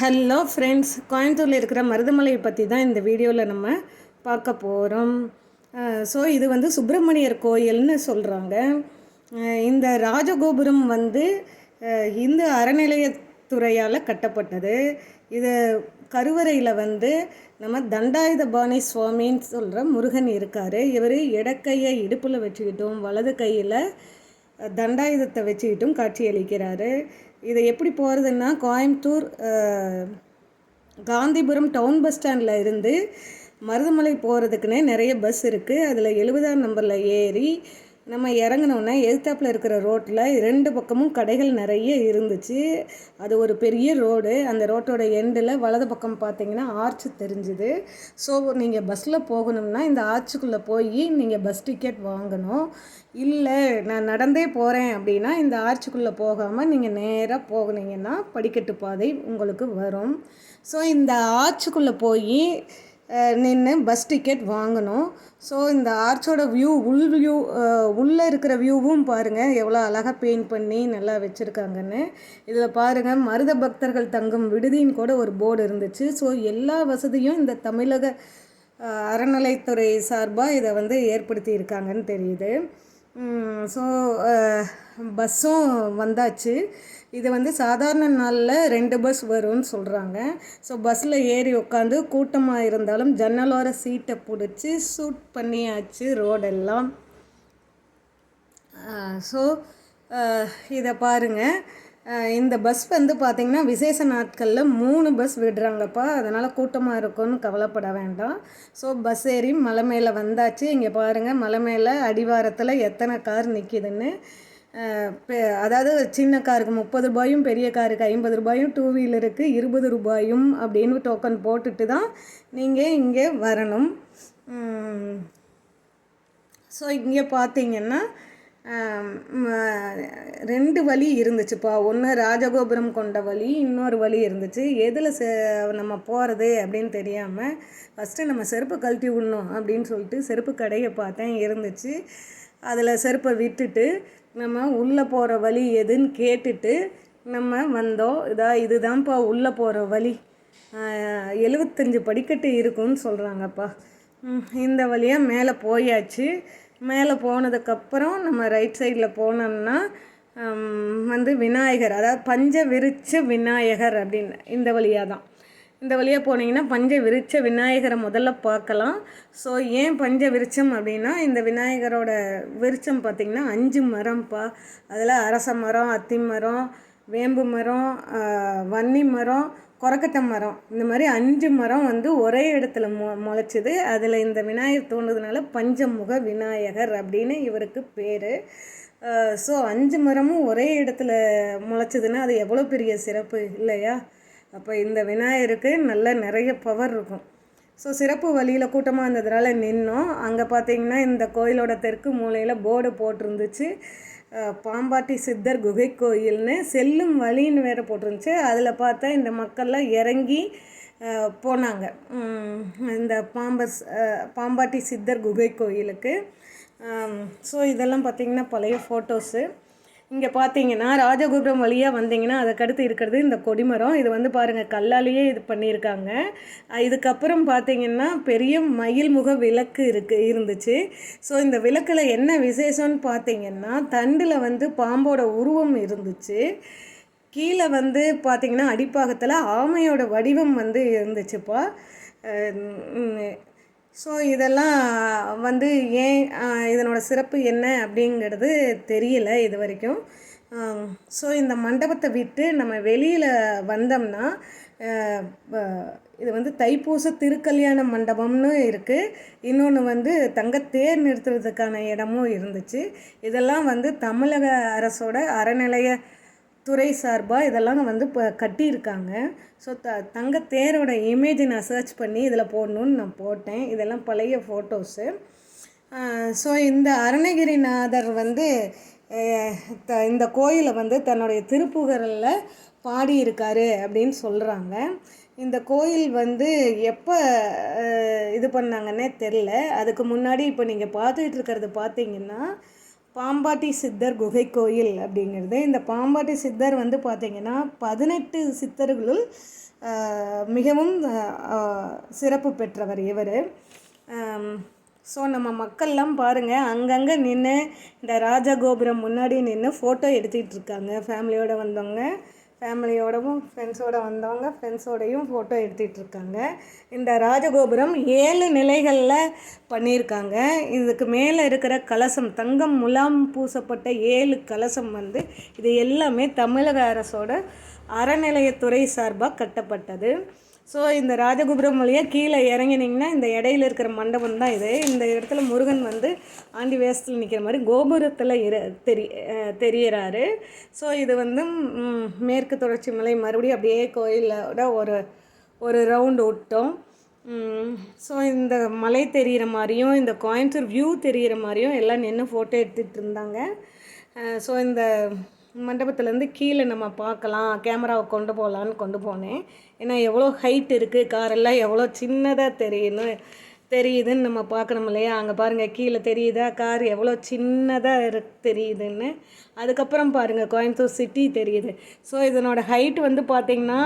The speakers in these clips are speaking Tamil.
ஹலோ ஃப்ரெண்ட்ஸ் கோயம்புத்தூரில் இருக்கிற மருதமலையை பற்றி தான் இந்த வீடியோவில் நம்ம பார்க்க போகிறோம் ஸோ இது வந்து சுப்பிரமணியர் கோயில்னு சொல்கிறாங்க இந்த ராஜகோபுரம் வந்து இந்து அறநிலையத்துறையால் கட்டப்பட்டது. இது கருவறையில் வந்து நம்ம தண்டாயுதபாணி சுவாமின்னு சொல்கிற முருகன் இருக்கார். இவர் இடக்கையை இடுப்பில் வச்சுக்கிட்டும் வலது கையில் தண்டாயுதத்தை வச்சுக்கிட்டும் காட்சியளிக்கிறாரு. இது எப்படி போகிறதுன்னா கோயம்புத்தூர் காந்திபுரம் டவுன் பஸ் ஸ்டாண்டில் இருந்து மருதமலை போகிறதுக்குன்னே நிறைய பஸ் இருக்குது அதில் எழுபதாம் நம்பரில் ஏறி நம்ம இறங்குனோன்னா எதிர்த்தாப்பில் இருக்கிற ரோட்டில் ரெண்டு பக்கமும் கடைகள் நிறைய இருந்துச்சு. அது ஒரு பெரிய ரோடு. அந்த ரோட்டோட எண்டில் வலது பக்கம் பார்த்தீங்கன்னா ஆர்ச் தெரிஞ்சுது. ஸோ நீங்கள் பஸ்ஸில் போகணும்னா இந்த ஆர்ச்சுக்குள்ளே போய் நீங்கள் பஸ் டிக்கெட் வாங்கணும். இல்லை நான் நடந்தே போகிறேன் அப்படின்னா இந்த ஆர்ச்சுக்குள்ளே போகாமல் நீங்கள் நேராக போகுனீங்கன்னா படிக்கட்டு பாதை உங்களுக்கு வரும். ஸோ இந்த ஆர்ச்சுக்குள்ளே போய் நின்று பஸ் டிக்கெட் வாங்கணும். ஸோ இந்த ஆர்ச்சோட வியூ உள் வியூ உள்ளே இருக்கிற வியூவும் பாருங்கள் எவ்வளோ அழகாக பெயிண்ட் பண்ணி நல்லா வச்சுருக்காங்கன்னு. இதில் பாருங்கள் மருத பக்தர்கள் தங்கும் விடுதின்னு கூட ஒரு போர்டு இருந்துச்சு. ஸோ எல்லா வசதியும் இந்த தமிழக அறநிலைத்துறை சார்பாக இதை வந்து ஏற்படுத்தி இருக்காங்கன்னு தெரியுது. ஸோ பஸ்ஸும் வந்தாச்சு. இது வந்து சாதாரண நாளில் ரெண்டு பஸ் வரும்னு சொல்கிறாங்க ஸோ பஸ்ஸில் ஏறி உட்காந்து கூட்டமாக இருந்தாலும் ஜன்னலோர சீட்டை பிடிச்சி சூட் பண்ணியாச்சு ரோடெல்லாம் ஸோ இதை பாருங்கள் இந்த பஸ் வந்து பார்த்திங்கன்னா விசேஷ நாட்களில் மூணு பஸ் விடுறாங்கப்பா. அதனால் கூட்டமாக இருக்கும்னு கவலைப்பட வேண்டாம். ஸோ பஸ் ஏறி மலை மேலே வந்தாச்சு. இங்கே பாருங்கள் மலை மேலே அடிவாரத்தில் எத்தனை கார் நிற்கிதுன்னு அதாவது சின்ன காருக்கு முப்பது ரூபாயும் பெரிய காருக்கு ஐம்பது ரூபாயும் டூ வீலருக்கு இருபது ரூபாயும் அப்படின்னு டோக்கன் போட்டுட்டு தான் நீங்கள் இங்கே வரணும். ஸோ இங்கே பார்த்தீங்கன்னா ரெண்டு வழி இருந்துச்சுப்பா. ஒன்று ராஜகோபுரம் கொண்ட வழி இன்னொரு வழி இருந்துச்சு. எதில் செ நம்ம போகிறது அப்படின்னு தெரியாமல் ஃபஸ்ட்டு நம்ம செருப்பை கழட்டி விடணும் அப்படின்னு சொல்லிட்டு செருப்பு கடையை பார்த்தேன் இருந்துச்சு. அதில் செருப்பை விட்டுட்டு நம்ம உள்ளே போகிற வழி எதுன்னு கேட்டுட்டு நம்ம வந்தோம். இதா இதுதான்ப்பா உள்ளே போகிற வழி. எழுபத்தஞ்சு எழுவத்தஞ்சு படிக்கட்டு இருக்குன்னு சொல்கிறாங்கப்பா இந்த வழியாக மேலே போயாச்சு. மேலே போனதுக்கப்புறம் நம்ம ரைட் சைடில் போனோம்னா வந்து விநாயகர் அதாவது பஞ்ச விரிச்ச விநாயகர் அப்படின்னு இந்த வழியாக தான் இந்த வழியாக போனீங்கன்னா பஞ்ச விரிச்ச விநாயகரை முதல்ல பார்க்கலாம். ஸோ ஏன் பஞ்ச விரிச்சம் அப்படின்னா இந்த விநாயகரோட விரிச்சம் பார்த்திங்கன்னா அஞ்சு மரம்ப்பா. அதில் அரச மரம் அத்தி மரம் வேம்பு மரம் வன்னி மரம் கொரக்கட்டை மரம். இந்த மாதிரி அஞ்சு மரம் வந்து ஒரே இடத்துல மொ முளைச்சிது. அதில் இந்த விநாயகர் தோன்றதுனால பஞ்சமுக விநாயகர் அப்படின்னு இவருக்கு பேர். ஸோ அஞ்சு மரமும் ஒரே இடத்துல முளைச்சதுன்னா அது எவ்வளோ பெரிய சிறப்பு இல்லையா? அப்போ இந்த விநாயகருக்கு நல்ல நிறைய பவர் இருக்கும். ஸோ சிறப்பு வழியில் கூட்டமாக இருந்ததுனால நின்னோம். அங்கே பார்த்தீங்கன்னா இந்த கோயிலோட தெற்கு மூலையில் போர்டு போட்டிருந்துச்சு. பாம்பாட்டி சித்தர் குகை கோயில்னு செல்லும் வழின்னு வேறு போட்டிருந்துச்சு. அதில் பார்த்தா இந்த மக்கள்லாம் இறங்கி போனாங்க. இந்த பாம்பஸ் பாம்பாட்டி சித்தர் குகை கோயிலுக்கு. ஸோ இதெல்லாம் பார்த்தீங்கன்னா பழைய ஃபோட்டோஸு இங்கே பார்த்தீங்கன்னா ராஜகோபுரம் வழியாக வந்தீங்கன்னா அதுக்கடுத்து இருக்கிறது இந்த கொடிமரம். இது வந்து பாருங்கள் கல்லாலேயே இது பண்ணியிருக்காங்க. இதுக்கப்புறம் பார்த்தீங்கன்னா பெரிய மயில்முக விளக்கு இருக்கு இருந்துச்சு. ஸோ இந்த விளக்கில் என்ன விசேஷம்னு பார்த்தீங்கன்னா தண்டில் வந்து பாம்போட உருவம் இருந்துச்சு. கீழே வந்து பார்த்தீங்கன்னா அடிப்பாகத்தில் ஆமையோட வடிவம் வந்து இருந்துச்சுப்பா. ஸோ இதெல்லாம் வந்து ஏன் இதனோட சிறப்பு என்ன அப்படிங்கிறது தெரியல இது வரைக்கும் ஸோ இந்த மண்டபத்தை விட்டு நம்ம வெளியில் வந்தோம்னா இது வந்து தைப்பூச திருக்கல்யாண மண்டபம்னு இருக்குது இன்னொன்று வந்து தங்கத்தேர் நிறுத்துறதுக்கான இடமும் இருந்துச்சு. இதெல்லாம் வந்து தமிழக அரசோட அறநிலைய துறை சார்பாக இதெல்லாம் வந்து இப்போ கட்டியிருக்காங்க. ஸோ த தங்க தேரோட இமேஜை நான் சர்ச் பண்ணி இதில் போடணுன்னு நான் போட்டேன். இதெல்லாம் பழைய ஃபோட்டோஸு ஸோ இந்த அருணகிரிநாதர் வந்து த இந்த கோயிலை வந்து தன்னுடைய திருப்புகரில் பாடியிருக்காரு அப்படின்னு சொல்கிறாங்க இந்த கோயில் வந்து எப்போ இது பண்ணாங்கன்னே தெரில அதுக்கு முன்னாடி இப்போ நீங்கள் பார்த்துட்டு இருக்கிறது பார்த்தீங்கன்னா பாம்பாட்டி சித்தர் குகை கோயில் அப்படிங்கிறது. இந்த பாம்பாட்டி சித்தர் வந்து பார்த்திங்கன்னா பதினெட்டு சித்தர்களுள் மிகவும் சிறப்பு பெற்றவர் இவர். ஸோ நம்ம மக்கள்லாம் பாருங்கள் அங்கங்கே நின்று இந்த ராஜகோபுரம் முன்னாடி நின்று ஃபோட்டோ எடுத்துகிட்டு இருக்காங்க ஃபேமிலியோடு வந்தவங்க. ஃபேமிலியோடவும் ஃப்ரெண்ட்ஸோட வந்தவங்க ஃப்ரெண்ட்ஸோடையும் ஃபோட்டோ எடுத்துகிட்டு இருக்காங்க இந்த ராஜகோபுரம் ஏழு நிலைகளில் பண்ணியிருக்காங்க. இதுக்கு மேலே இருக்கிற கலசம் தங்கம் முலாம் பூசப்பட்ட ஏழு கலசம் வந்து இது எல்லாமே தமிழக அரசோட அறநிலையத்துறை சார்பாக கட்டப்பட்டது. ஸோ இந்த ராஜகோபுரம் வழியாக கீழே இறங்கினீங்கன்னா இந்த இடையில இருக்கிற மண்டபம் தான் இது. இந்த இடத்துல முருகன் வந்து ஆண்டி வேஷத்தில் நிற்கிற மாதிரி கோபுரத்தில் இர தெரி தெரியிறாரு. ஸோ இது வந்து மேற்கு தொடர்ச்சி மலை மறுபடியும் அப்படியே கோயிலோட ஒரு ஒரு ரவுண்டு விட்டோம். ஸோ இந்த மலை தெரிகிற மாதிரியும் இந்த கோயம்புத்தூர் வியூ தெரிகிற மாதிரியும் எல்லாம் நின்று ஃபோட்டோ எடுத்துகிட்டு இருந்தாங்க. ஸோ இந்த மண்டபத்துலேருந்து கீழே நம்ம பார்க்கலாம் கேமராவை கொண்டு போகலான்னு கொண்டு போனேன். ஏன்னா எவ்வளோ ஹைட் இருக்குது காரெல்லாம் எவ்வளோ சின்னதாக தெரியணும் தெரியுதுன்னு நம்ம பார்க்கணும் இல்லையா? அங்கே பாருங்கள் கீழே தெரியுதா? கார் எவ்வளோ சின்னதாக இரு தெரியுதுன்னு. அதுக்கப்புறம் பாருங்கள் கோயம்புத்தூர் சிட்டி தெரியுது. ஸோ இதனோட ஹைட் வந்து பார்த்திங்கன்னா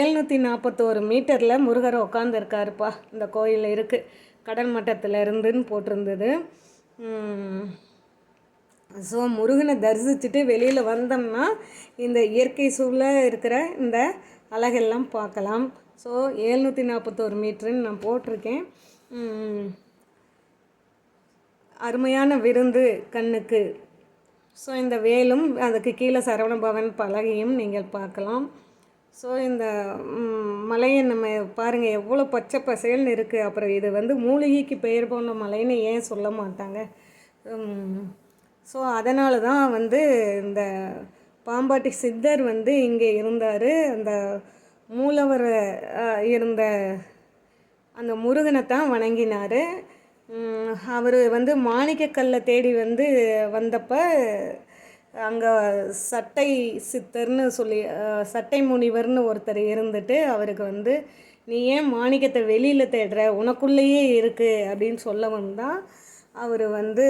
ஏழ்நூற்றி நாற்பத்தோரு மீட்டரில் முருகர் உட்காந்துருக்காருப்பா இந்த கோயில் இருக்குது கடல் மட்டத்தில் இருந்துன்னு போட்டிருந்தது. ஸோ முருகனை தரிசிச்சுட்டு வெளியில் வந்தோம்னா இந்த இயற்கை சூழல இருக்கிற இந்த அழகெல்லாம் பார்க்கலாம். ஸோ ஏழ்நூற்றி நாற்பத்தோரு மீட்ருன்னு நான் போட்டிருக்கேன். அருமையான விருந்து கண்ணுக்கு. ஸோ இந்த வேலும் அதுக்கு கீழே சரவண பவன் பலகையும் நீங்கள் பார்க்கலாம். ஸோ இந்த மலையை நம்ம பாருங்கள் எவ்வளோ பச்சை பசேல்னு இருக்குது அப்புறம் இது வந்து மூலிகைக்கு பெயர் போன மலைன்னு ஏன் சொல்ல மாட்டாங்க? ஸோ அதனால தான் வந்து இந்த பாம்பாட்டி சித்தர் வந்து இங்கே இருந்தார். அந்த மூலவர் இருந்த அந்த முருகனை தான் வணங்கினார். அவர் வந்து மாணிக்கக்கல்லை தேடி வந்து வந்தப்போ அங்கே சட்டை சித்தர்னு சொல்லி சட்டை முனிவர்னு ஒருத்தர் இருந்துட்டு அவருக்கு வந்து நீ ஏன் மாணிக்கத்தை வெளியில் தேடுற? உனக்குள்ளேயே இருக்குது அப்படின்னு சொல்லவும் தான் அவர் வந்து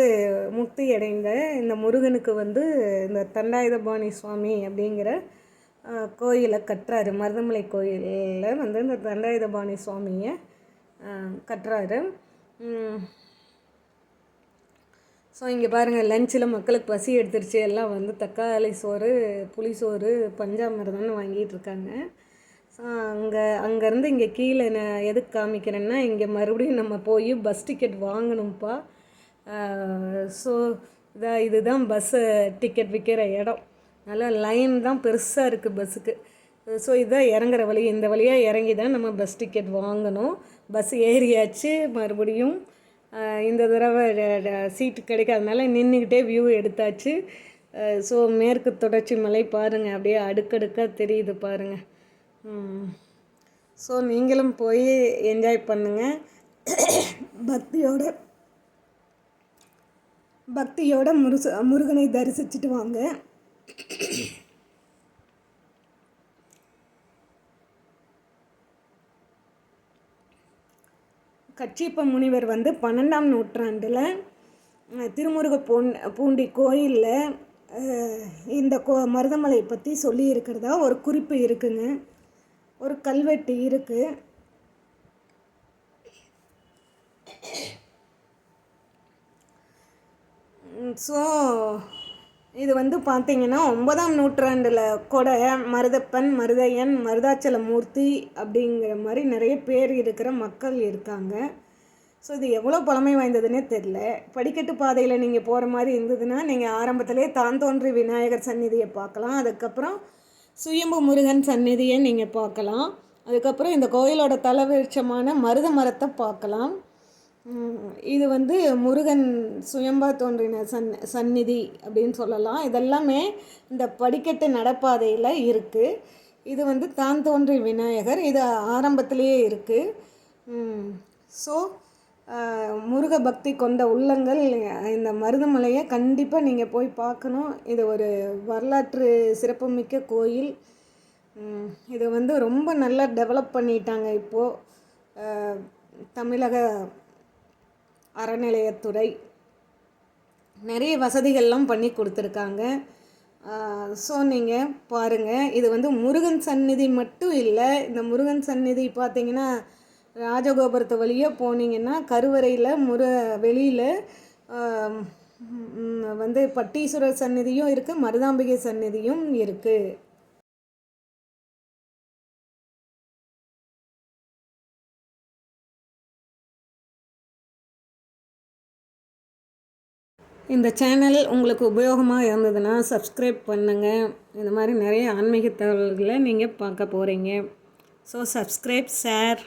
முக்தி அடைந்த இந்த முருகனுக்கு வந்து இந்த தண்டாயுதபாணி சுவாமி அப்படிங்கிற கோயிலை கட்டுறாரு. மருதமலை கோயிலில் வந்து இந்த தண்டாயுதபாணி சுவாமியை கட்டுறாரு. ஸோ இங்கே பாருங்கள் லஞ்சில் மக்களுக்கு பசி எடுத்துருச்சு. எல்லாம் வந்து தக்காளி சோறு புளிசோறு பஞ்சாமிரதம்னு வாங்கிட்டு இருக்காங்க. ஸோ அங்கே அங்கேருந்து இங்கே கீழே நான் எதுக்கு காமிக்கிறேன்னா இங்கே மறுபடியும் நம்ம போய் பஸ் டிக்கெட் வாங்கணும்ப்பா. ஸோ இதான் இதுதான் பஸ்ஸு டிக்கெட் விற்கிற இடம். நல்லா லைன் தான் பெருசாக இருக்குது பஸ்ஸுக்கு ஸோ இதுதான் இறங்குற வழி. இந்த வழியாக இறங்கி தான் நம்ம பஸ் டிக்கெட் வாங்கணும். பஸ் ஏறியாச்சு மறுபடியும் இந்த தடவை சீட்டு கிடைக்காதனால நின்றுக்கிட்டே வியூ எடுத்தாச்சு. ஸோ மேற்கு தொடர்ச்சி மலை பாருங்கள் அப்படியே அடுக்கடுக்காக தெரியுது பாருங்கள் ஸோ நீங்களும் போய் என்ஜாய் பண்ணுங்கள் பக்தியோட பக்தியோட முருச முருகனை தரிசிச்சுட்டு வாங்க. கச்சிப்ப முனிவர் வந்து பன்னெண்டாம் நூற்றாண்டில் திருமுருக பூண் பூண்டி கோயிலில் இந்த கோ மருதமலை பற்றி சொல்லி இருக்கிறதா ஒரு குறிப்பு இருக்குங்க. ஒரு கல்வெட்டு இருக்குது ஸோ இது வந்து பார்த்தீங்கன்னா ஒன்பதாம் நூற்றாண்டில் கூட மருதப்பன் மருதையன் மருதாச்சலமூர்த்தி அப்படிங்கிற மாதிரி நிறைய பேர் இருக்கிற மக்கள் இருக்காங்க. ஸோ இது எவ்வளோ பழமை வாய்ந்ததுன்னே தெரில படிக்கட்டு பாதையில் நீங்கள் போகிற மாதிரி இருந்ததுன்னா நீங்கள் ஆரம்பத்திலே தான் தோன்றி விநாயகர் சந்நிதியை பார்க்கலாம். அதுக்கப்புறம் சுயம்பு முருகன் சந்நிதியை நீங்கள் பார்க்கலாம். அதுக்கப்புறம் இந்த கோயிலோட தலவிருட்சமான மருத மரத்தை பார்க்கலாம். இது வந்து முருகன் சுயம்பா தோன்றின சன் சந்நிதி அப்படின்னு சொல்லலாம். இதெல்லாமே இந்த படிக்கட்டு நடப்பாதையில் இருக்குது இது வந்து தான் தோன்றி விநாயகர். இது ஆரம்பத்திலேயே இருக்குது ஸோ முருக பக்தி கொண்ட உள்ளங்கள் இந்த மருதமலையை கண்டிப்பாக நீங்கள் போய் பார்க்கணும். இது ஒரு வரலாற்று சிறப்புமிக்க கோயில். இது வந்து ரொம்ப நல்லா டெவலப் பண்ணிட்டாங்க இப்போது தமிழக அறநிலையத்துறை. நிறைய வசதிகள்லாம் பண்ணி கொடுத்துருக்காங்க. ஸோ நீங்கள் பாருங்கள் இது வந்து முருகன் சந்நிதி மட்டும் இல்லை இந்த முருகன் சந்நிதி பார்த்தீங்கன்னா ராஜகோபுரத்து வழியாக போனீங்கன்னா கருவறையில் முரு வெளியில் வந்து பட்டீஸ்வரர் சந்நிதியும் இருக்குது மருதாம்பிகை சந்நிதியும் இருக்குது இந்த சேனல் உங்களுக்கு உபயோகமாக இருந்ததுன்னா சப்ஸ்கிரைப் பண்ணுங்கள் இந்த மாதிரி நிறைய ஆன்மீக தகவல்களை நீங்கள் பார்க்க போகிறீங்க ஸோ சப்ஸ்கிரைப் ஷேர்